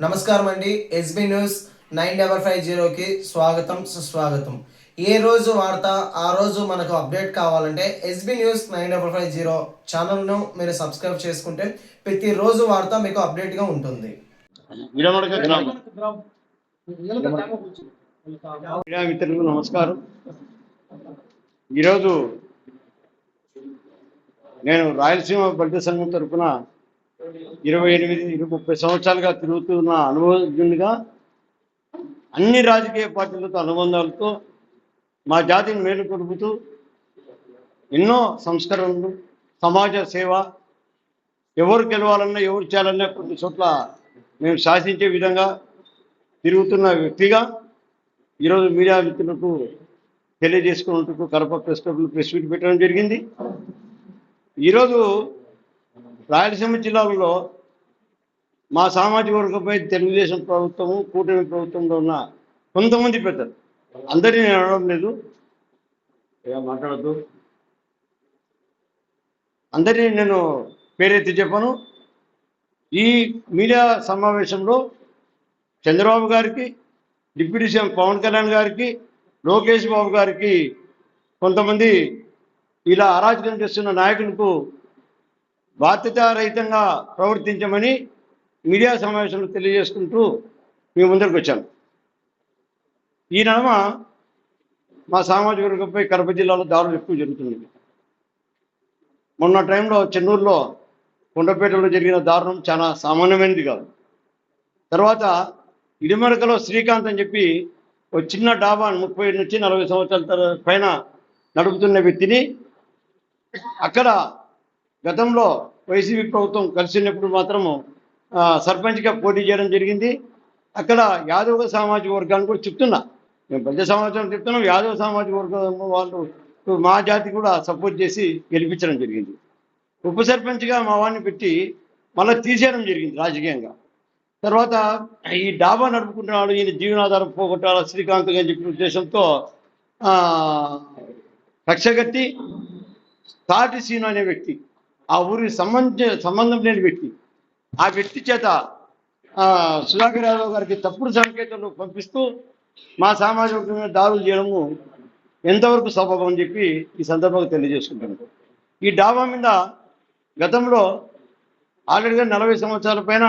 నమస్కారం అండి. SB news nine double five జీరోకి స్వాగతం సుస్వాగతం. ఏ రోజు వార్త ఆ రోజు మనకు అప్డేట్ కావాలంటే SB news nine double five zero ఛానల్ను మీరు సబ్స్క్రైబ్ చేసుకుంటే ప్రతిరోజు వార్త మీకు అప్డేట్గా ఉంటుంది. మిత్రులకు నమస్కారం. ఈరోజు నేను రాయలసీమ బలిత సంఘం తరఫున ఇరవై ఎనిమిది ఇరవై ముప్పై సంవత్సరాలుగా తిరుగుతున్న అనుభవజ్ఞునిగా అన్ని రాజకీయ పార్టీలతో అనుబంధాలతో మా జాతిని మేలు మేలుకొలుపుతూ ఎన్నో సంస్కరణలు సమాజ సేవ ఎవరు గెలవాలన్నా ఎవరు చేయాలన్నా కొన్ని చోట్ల మేము శాసించే విధంగా తిరుగుతున్న వ్యక్తిగా ఈరోజు మీడియా మిత్రులకు తెలియజేసుకున్నట్టు కడప ప్రెస్ క్లబ్లో ప్రెస్ మీట్ పెట్టడం జరిగింది. ఈరోజు రాయలసీమ జిల్లాలో మా సామాజిక వర్గంపై తెలుగుదేశం ప్రభుత్వము కూటమి ప్రభుత్వంలో ఉన్న కొంతమంది పెద్దలు. అందరినీ నేను అనడం లేదు. మాట్లాడద్దు? అందరినీ నేను పేరెత్తి చెప్పను. ఈ మీడియా సమావేశంలో చంద్రబాబు గారికి డిప్యూటీ సీఎం పవన్ కళ్యాణ్ గారికి లోకేష్ బాబు గారికి కొంతమంది ఇలా అరాచకం చేస్తున్న నాయకులకు బాధ్యతారహితంగా ప్రవర్తించమని మీడియా సమావేశంలో తెలియజేసుకుంటూ మీ ముందరికి వచ్చాను ఈ నడమ మా సామాజిక వర్గంపై కడప జిల్లాలో దారులు ఎక్కువ జరుగుతుంది మొన్న టైంలో చెన్నూరులో కొండపేటలో జరిగిన దారుణం చాలా సామాన్యమైనది కాదు. తర్వాత ఇడిమరకలో శ్రీకాంత్ అని చెప్పి ఒక చిన్న డాబా ముప్పై నుంచి నలభై సంవత్సరాల తర- పైన నడుపుతున్న వ్యక్తిని అక్కడ గతంలో వైసీపీ ప్రభుత్వం కలిసినప్పుడు మాత్రము సర్పంచ్గా పోటీ చేయడం జరిగింది. అక్కడ యాదవ సామాజిక వర్గాన్ని కూడా చెప్తున్నా. మేము పెద్ద సమాచారం చెప్తున్నాం. యాదవ సామాజిక వర్గం వాళ్ళు మా జాతి కూడా సపోర్ట్ చేసి గెలిపించడం జరిగింది. ఉప సర్పంచ్గా మా వాడిని పెట్టి మళ్ళీ తీసేయడం జరిగింది రాజకీయంగా. తర్వాత ఈ డాబా నడుపుకుంటున్నాడు ఈయన జీవనాధారం పోగొట్టాల శ్రీకాంత్ అని చెప్పిన ఉద్దేశంతో కక్షగట్టి తాటి సీను అనే వ్యక్తి ఆ ఊరికి సంబంధ సంబంధం లేని వ్యక్తి. ఆ వ్యక్తి చేత సుధాకర్ యాదవ్ గారికి తప్పుడు సంకేతాలు పంపిస్తూ మా సామాజిక మీద దాడులు చేయడము ఎంతవరకు సబబం అని చెప్పి ఈ సందర్భంగా తెలియజేసుకుంటాను ఈ డాబా మీద గతంలో ఆల్రెడీగా నలభై సంవత్సరాల పైన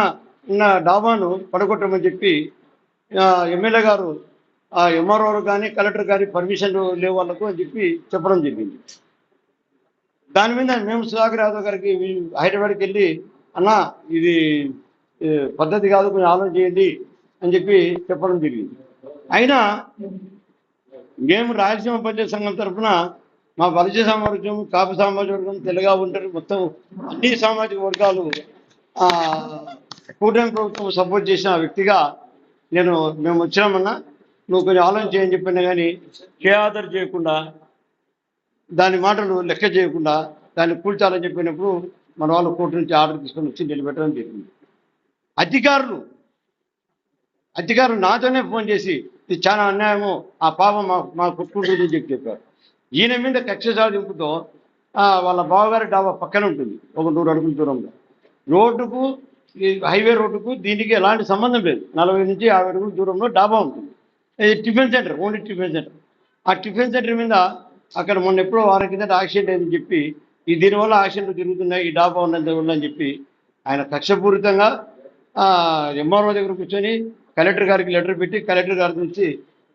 ఉన్న డాబాను పడగొట్టమని చెప్పి ఎమ్మెల్యే గారు ఆ ఎంఆర్ఓ కానీ కలెక్టర్ కానీ పర్మిషన్ లేవు వాళ్ళకు అని చెప్పి చెప్పడం జరిగింది. దాని మీద మేము సుధాకర్ యాదవ్ గారికి హైదరాబాద్కి వెళ్ళి అన్న ఇది పద్ధతి కాదు కొంచెం ఆలోచన చేయండి అని చెప్పి చెప్పడం జరిగింది. అయినా మేము రాయలసీమ పంచాయతీ సంఘం తరఫున మా బలిజ సామర్థ్యం కాపు సామాజిక వర్గం తెలుగా ఉంటారు మొత్తం అన్ని సామాజిక వర్గాలు కూటమి ప్రభుత్వం సపోర్ట్ చేసిన వ్యక్తిగా నేను మేము వచ్చినామన్నా నువ్వు కొంచెం ఆలోచన చేయని చెప్పినా కానీ కేఆదర్ చేయకుండా దాని మాటలు లెక్క చేయకుండా దాన్ని కూల్చాలని చెప్పినప్పుడు మన వాళ్ళు కోర్టు నుంచి ఆర్డర్ తీసుకొని వచ్చి నిలబెట్టడం జరిగింది. అధికారులు అధికారులు నాతోనే ఫోన్ చేసి ఇది చాలా అన్యాయము ఆ పాపం మా మా అని చెప్పి చెప్పారు. ఈయన మీద కక్ష సాధింపుతో వాళ్ళ బావగారి డాబా పక్కన ఉంటుంది ఒక నూరు అడుగుల దూరంలో. రోడ్డుకు ఈ హైవే రోడ్డుకు దీనికి ఎలాంటి సంబంధం లేదు. నలభై నుంచి యాభై అడుగుల దూరంలో డాబా ఉంటుంది. Tiffin centre only tiffin centre. ఆ టిఫిన్ సెంటర్ మీద అక్కడ మొన్న ఎప్పుడో వారం కింద యాక్సిడెంట్ అయిందని చెప్పి ఈ దీనివల్ల యాక్సిడెంట్లు జరుగుతున్నాయి ఈ డాబా ఉన్నంత వల్ల అని చెప్పి ఆయన కక్షపూరితంగా ఎంఆర్ఓ దగ్గర కూర్చొని కలెక్టర్ గారికి లెటర్ పెట్టి కలెక్టర్ గారి నుంచి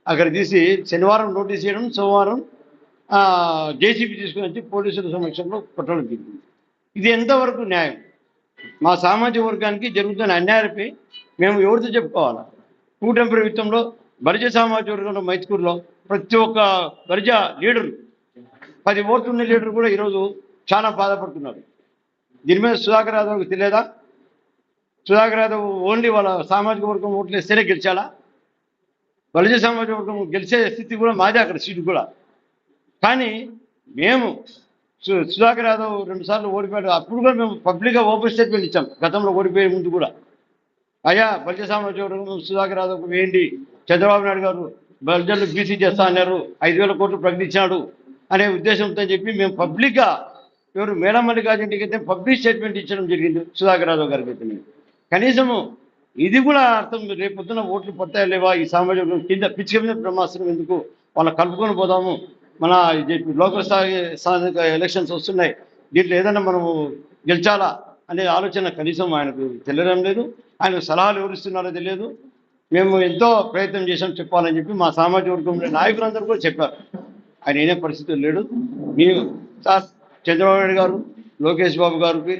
అక్కడ తీసి శనివారం నోటీస్ చేయడం సోమవారం జేసీబీ తీసుకుని వచ్చి పోలీసుల సమక్షంలో కొట్టడం జరిగింది. ఇది ఎంతవరకు న్యాయం? మా సామాజిక వర్గానికి జరుగుతున్న అన్యాయంపై మేము ఎవరితో చెప్పుకోవాలా? కూటమి ప్రభుత్వంలో బరిజ సామాజిక వర్గంలో మైత్కూరులో ప్రతి ఒక్క బరిజ లీడరు పది ఓట్లు ఉన్న లీడర్ కూడా ఈరోజు చాలా బాధపడుతున్నారు. దీని మీద సుధాకర్ యాదవ్కి తెలియదా? సుధాకర్ యాదవ్ ఓన్లీ వాళ్ళ సామాజిక వర్గం ఓట్లు వేస్తేనే గెలిచాలా? బలిజ సామాజిక వర్గం గెలిచే స్థితి కూడా మాదే అక్కడ సీటు కూడా. కానీ మేము సుధాకర్ యాదవ్ రెండుసార్లు ఓడిపోయాడు. అప్పుడు కూడా మేము పబ్లిక్గా ఓపెన్ స్టేట్మెంట్ ఇచ్చాం. గతంలో ఓడిపోయే ముందు కూడా. అయ్యా బలిజ సామాజిక వర్గం సుధాకర్ యాదవ్కు వేయండి. చంద్రబాబు నాయుడు గారు బలిజలు బీసీ చేస్తా అన్నారు. ఐదు వేల కోట్లు ప్రకటించాడు. అనే ఉద్దేశంతో చెప్పి మేము పబ్లిక్గా ఎవరు మేడం మల్లికార్జునకి అయితే పబ్లిక్ స్టేట్మెంట్ ఇచ్చడం జరిగింది సుధాకర్ యాదవ్ గారికి అయితే. కనీసము ఇది కూడా అర్థం రేపు పొద్దున ఓట్లు పడతాయా లేవా? ఈ సామాజిక కింద పిచ్చిక మీద బ్రహ్మాస్త్రం ఎందుకు? వాళ్ళ కలుపుకొని పోదాము. మన ఇది లోకల్ స్థాయి స్థానిక ఎలక్షన్స్ వస్తున్నాయి. దీంట్లో ఏదైనా మనము గెలిచాలా అనే ఆలోచన కనీసం ఆయనకు తెలియడం లేదు. ఆయన సలహాలు ఎవరిస్తున్నారో తెలియదు. మేము ఎంతో ప్రయత్నం చేశాం చెప్పాలని చెప్పి మా సామాజిక వర్గంలో నాయకులందరూ కూడా చెప్పారు. ఆయన ఏదే పరిస్థితులు లేడు. మేము సార్ చంద్రబాబు నాయుడు గారు లోకేష్ బాబు గారికి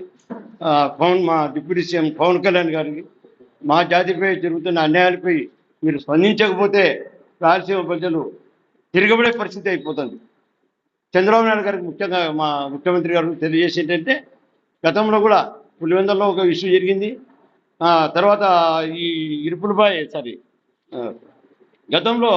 పవన్ మా డిప్యూటీ సీఎం పవన్ కళ్యాణ్ గారికి మా జాతిపై జరుగుతున్న అన్యాయాలపై మీరు స్పందించకపోతే రాయలసీమ ప్రజలు తిరగబడే పరిస్థితి అయిపోతుంది. చంద్రబాబు నాయుడు గారికి ముఖ్యంగా మా ముఖ్యమంత్రి గారు తెలియజేసి ఏంటంటే గతంలో కూడా పులివెందల్లో ఒక ఇష్యూ జరిగింది. తర్వాత ఈ ఇరుపులబాయ్ సారీ గతంలో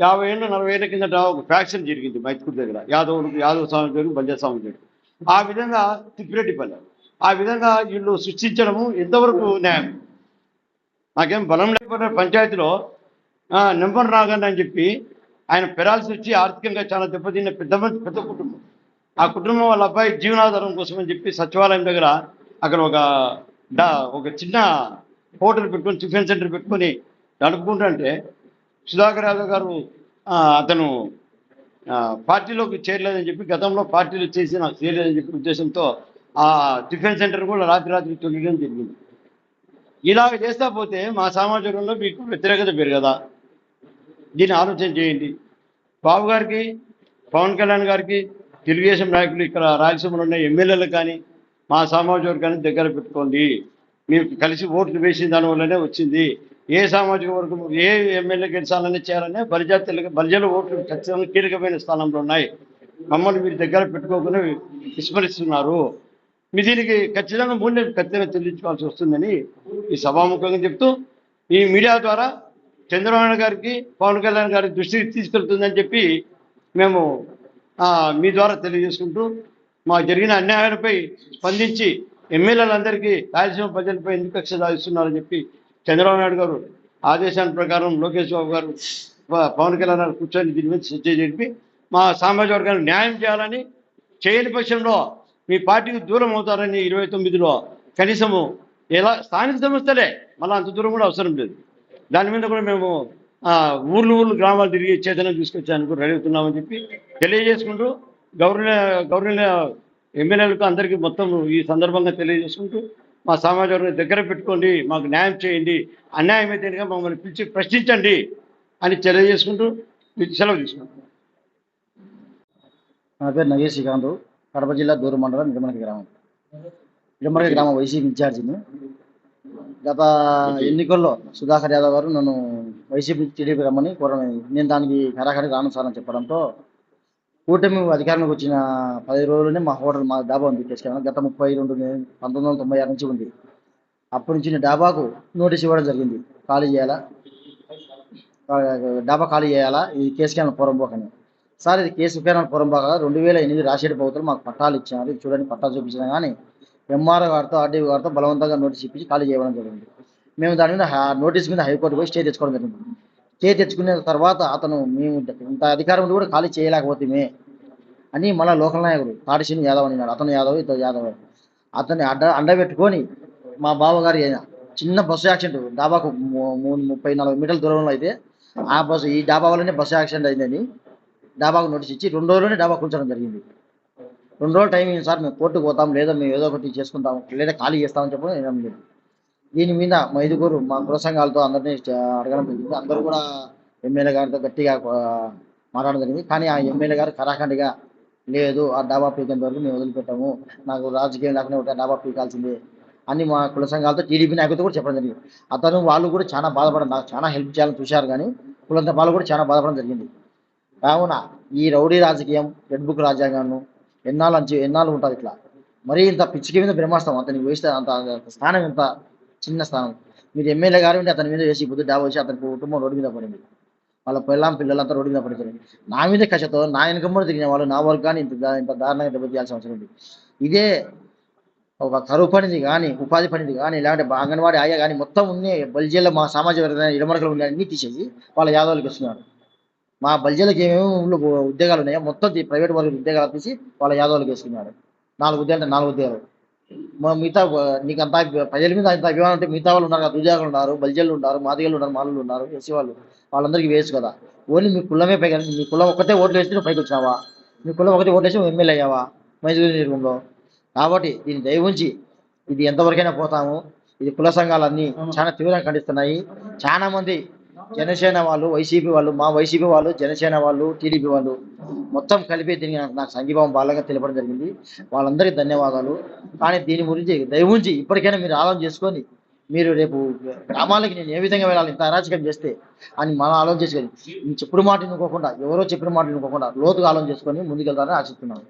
యాభై ఏళ్ళు నలభై ఏళ్ళ కిందట ఒక ఫ్యాక్షన్ జరిగింది మైత్కూర్ దగ్గర. యాదవులకు యాదవ స్వామి దగ్గర బంజా స్వామి దగ్గర ఆ విధంగా తిప్పిరెడ్డిపల్లె. ఆ విధంగా వీళ్ళు సృష్టించడము ఎంతవరకు న్యాయం? నాకేం బలం లేకపోతే పంచాయతీలో ఆ, నెంబర్ రాగండి అని చెప్పి ఆయన పెరాల్సి వచ్చి ఆర్థికంగా చాలా దెబ్బతిన్న పెద్ద మంది- పెద్ద కుటుంబం. ఆ కుటుంబం వాళ్ళ అబ్బాయి జీవనాధారం కోసం అని చెప్పి సచివాలయం దగ్గర అక్కడ ఒక డా ఒక చిన్న హోటల్ పెట్టుకొని టిఫిన్ సెంటర్ పెట్టుకొని నడుపుకుంటుంటే సుధాకర్ యాదవ్ గారు అతను పార్టీలోకి చేరలేదని చెప్పి గతంలో పార్టీలో చేసి నాకు చేరలేదని చెప్పి ఉద్దేశంతో ఆ టిఫిన్ సెంటర్ కూడా రాత్రి రాత్రి తొలగడం జరిగింది ఇలాగ చేస్తా పోతే మా సమాజంలో మీకు వ్యతిరేకత పెరగదా? దీన్ని ఆలోచన చేయండి. బాబు గారికి పవన్ కళ్యాణ్ గారికి తెలుగుదేశం నాయకులు ఇక్కడ రాయలసీమలో ఉన్న ఎమ్మెల్యేలు కానీ మా సామాజిక వర్గాన్ని దగ్గర పెట్టుకోండి. మీకు కలిసి ఓట్లు వేసిన దానివల్లనే వచ్చింది. ఏ సామాజిక వర్గం ఏ ఎమ్మెల్యే గెలిచాలని చేయాలనే బలిజాతులకు బలిజల ఓట్లు ఖచ్చితంగా కీలకమైన స్థానంలో ఉన్నాయి. మమ్మల్ని మీరు దగ్గర పెట్టుకోకుండా విస్మరిస్తున్నారు. మీ దీనికి ఖచ్చితంగా మూల్యం ఖచ్చితంగా చెల్లించుకోవాల్సి వస్తుందని ఈ సభాముఖంగా చెప్తూ ఈ మీడియా ద్వారా చంద్రబాబు గారికి పవన్ కళ్యాణ్ గారి దృష్టికి తీసుకెళ్తుందని చెప్పి మేము మీ ద్వారా తెలియజేసుకుంటూ మా జరిగిన అన్యాయాలపై స్పందించి ఎమ్మెల్యేలందరికీ రాయలసీమ ప్రజలపై ఎందుకు కక్ష సాధిస్తున్నారని చెప్పి చంద్రబాబు నాయుడు గారు ఆదేశాల ప్రకారం లోకేష్ బాబు గారు పవన్ కళ్యాణ్ గారు కూర్చొని దీని మీద చర్చ జరిపి మా సామాజిక వర్గానికి న్యాయం చేయాలని చేయని పక్షంలో మీ పార్టీకి దూరం అవుతారని ఇరవై తొమ్మిదిలో కనీసము ఎలా స్థానిక సంస్థలే మళ్ళీ అంత దూరం కూడా అవసరం లేదు. దాని మీద కూడా మేము ఊర్లు ఊర్లు గ్రామాలు తిరిగి చేతనం తీసుకొచ్చానికి రెడీ అవుతున్నామని చెప్పి తెలియజేసుకుంటూ గవర్నర్ గవర్నర్ ఎమ్మెల్యేలకు అందరికీ మొత్తం ఈ సందర్భంగా తెలియజేసుకుంటూ మా సమాజంలో దగ్గర పెట్టుకోండి మాకు న్యాయం చేయండి అన్యాయం అయితే మమ్మల్ని పిలిచి ప్రశ్నించండి అని చర్య చేసుకుంటూ సెలవు తీసుకుంటాం నా పేరు నగేష్ శ్రీకాంత్ కడప జిల్లా దూరు మండలం నిడమనకి గ్రామం. నిడమనకి గ్రామం వైసీపీ ఇన్ఛార్జిని. గత ఎన్నికల్లో సుధాకర్ యాదవ్ గారు నన్ను వైసీపీ టీడీపీ రమ్మని కోరడం నేను దానికి ఖరాఖరి రాను సార్ అని చెప్పడంతో కూటమి అధికారంలోకి వచ్చిన పది రోజుల్లోనే మా హోటల్ మా డాబా ఉంది తీసుకెళ్ళాను గత ముప్పై రెండు పంతొమ్మిది వందల తొంభై ఆరు నుంచి ఉంది. అప్పటి నుంచి డాబాకు నోటీస్ ఇవ్వడం జరిగింది. ఖాళీ చేయాలా? డాబా ఖాళీ చేయాలా? ఇది కేసు కేంద్రం పూర్వంపోకని సార్ ఇది కేసు కేంద్రం పూర్వంపోక రెండు వేల ఎనిమిది రాజశేఖర ప్రభుత్వం మాకు పట్టాలు ఇచ్చినారు చూడండి పట్టాలు చూపించినా కానీ ఎంఆర్ఓ గారితో ఆర్డీఓ గారితో బలవంతంగా నోటీస్ ఇప్పించి ఖాళీ చేయడం జరిగింది. మేము దాని మీద నోటీస్ మీద హైకోర్టు పోయి స్టే తెచ్చుకోవడం జరిగింది. తెచ్చుకున్న తర్వాత అతను మేము ఇంత అధికారం కూడా ఖాళీ చేయలేకపోతే అని మళ్ళీ లోకల్ నాయకుడు తాడిశని యాదవ్ అన్నాడు. అతను యాదవ్ ఇతను యాదవ్. అతన్ని అడ్డ అండబెట్టుకొని మా బావగారి చిన్న బస్సు యాక్సిడెంట్ డాబాకు ముప్పై నలభై మీటర్ల దూరంలో అయితే ఆ బస్సు ఈ డాబా వల్లనే బస్సు యాక్సిడెంట్ అయిందని డాబాకు నోటీస్ ఇచ్చి రెండు రోజుల్లోనే డాబా కూర్చోడం జరిగింది. రెండు రోజులు టైం సార్ మేము కోర్టుకు పోతాం లేదా మేము ఏదో ఒకటి చేసుకుంటాం లేదా ఖాళీ చేస్తామని చెప్పడం నేను లేదు. దీని మీద మా ఐదుగురు మా కుల సంఘాలతో అందరినీ అడగడం జరిగింది. అందరూ కూడా ఎమ్మెల్యే గారితో గట్టిగా మాట్లాడడం జరిగింది. కానీ ఆ ఎమ్మెల్యే గారు కరాఖండిగా లేదు ఆ డాబా పీకేంత వరకు మేము వదిలిపెట్టాము. నాకు రాజకీయం లేకుండా ఉంటే డాబా పీకాల్సిందే అని మా కుల సంఘాలతో టీడీపీ నాయకులతో కూడా చెప్పడం జరిగింది. అతను వాళ్ళు కూడా చాలా బాధపడడం నాకు చాలా హెల్ప్ చేయాలని చూశారు కానీ కులంత వాళ్ళు కూడా చాలా బాధపడడం జరిగింది. కావున ఈ రౌడీ రాజకీయం రెడ్ బుక్ రాజ్యాంగాన్ని ఎన్నాళ్ళు అంచు ఎన్నాళ్ళు ఉంటుంది ఇట్లా? మరీ ఇంత పిచ్చికి మీద బ్రహ్మాస్తం అతనికి వేస్తే అంత అంత స్థానం ఇంత చిన్న స్థానం మీరు ఎమ్మెల్యే గారు ఉంటే అతని మీద వేసి పొద్దు డాబా వచ్చి అతని కుటుంబం రోడ్డు మీద పడింది. వాళ్ళ పిల్లం పిల్లలంతా రోడ్డు మీద పడిపోయింది నా మీద కక్షతో నా వెనకమ్మడి తిరిగిన వాళ్ళు నా వర్గాన్ని ఇంత ఇంత దారుణంగా దెబ్బతీయాల్సిన అవసరం ఉంది. ఇదే ఒక కరువు పనిది కానీ ఉపాధి పనిది కానీ లేదంటే అంగన్వాడీ ఆయా కానీ మొత్తం ఉంది బల్జీలో మా సామాజిక వర్గ ఉన్నాయి అన్ని తీసేసి వాళ్ళ యాదవులకు ఇస్తున్నారు. మా బల్జీలకు ఏమేమి ఉద్యోగాలు ఉన్నాయో మొత్తం ప్రైవేట్ వాళ్ళకి ఉద్యోగాలు తీసి వాళ్ళ యాదవులకు వేసుకున్నారు నాలుగు ఉద్యోగాలు అంటే నాలుగు ఉద్యోగాలు. మిగతా నీకు అంత ప్రజల మీద అంత అభిమానం ఉంటే మిగతా వాళ్ళు ఉన్నారు కదా దుజాకులు ఉన్నారు బల్జలు ఉన్నారు మాదిగలు ఉన్నారు మాలలు ఉన్నారు ఎస్సీ వాళ్ళు వాళ్ళందరికీ వేయచ్చు కదా. ఓన్లీ మీ కులమే పైగా మీ కులం ఒక్కటే ఓట్లు వేస్తే నువ్వు పైకి వచ్చినావా? మీ కులం ఒకటే ఓట్లు వేసి ఎమ్మెల్యే అయ్యావా? మైసూరు నియోజకవర్గంలో కాబట్టి దీన్ని దయ ఉంచి ఇది ఎంతవరకైనా పోతాము. ఇది కుల సంఘాలన్నీ చాలా తీవ్రంగా ఖండిస్తున్నాయి. చాలా మంది జనసేన వాళ్ళు వైసీపీ వాళ్ళు మా వైసీపీ వాళ్ళు జనసేన వాళ్ళు టీడీపీ వాళ్ళు మొత్తం కలిపి దీనికి నాకు- సంఘీభావం బాలంగా తెలపడం జరిగింది. వాళ్ళందరికీ ధన్యవాదాలు. కానీ దీని గురించి దయ ఉంచి ఇప్పటికైనా మీరు ఆలోచన చేసుకొని మీరు రేపు గ్రామాలకి నేను ఏ విధంగా వెళ్ళాలి ఇంత అరాచకం చేస్తే అని మనం ఆలోచన చేసుకొని చెప్పుడు మాట వినుకోకుండా ఎవరో చెప్పిన మాట వినుకోకుండా లోతుగా ఆలోచన చేసుకొని ముందుకెళ్తారని ఆశిస్తున్నాను.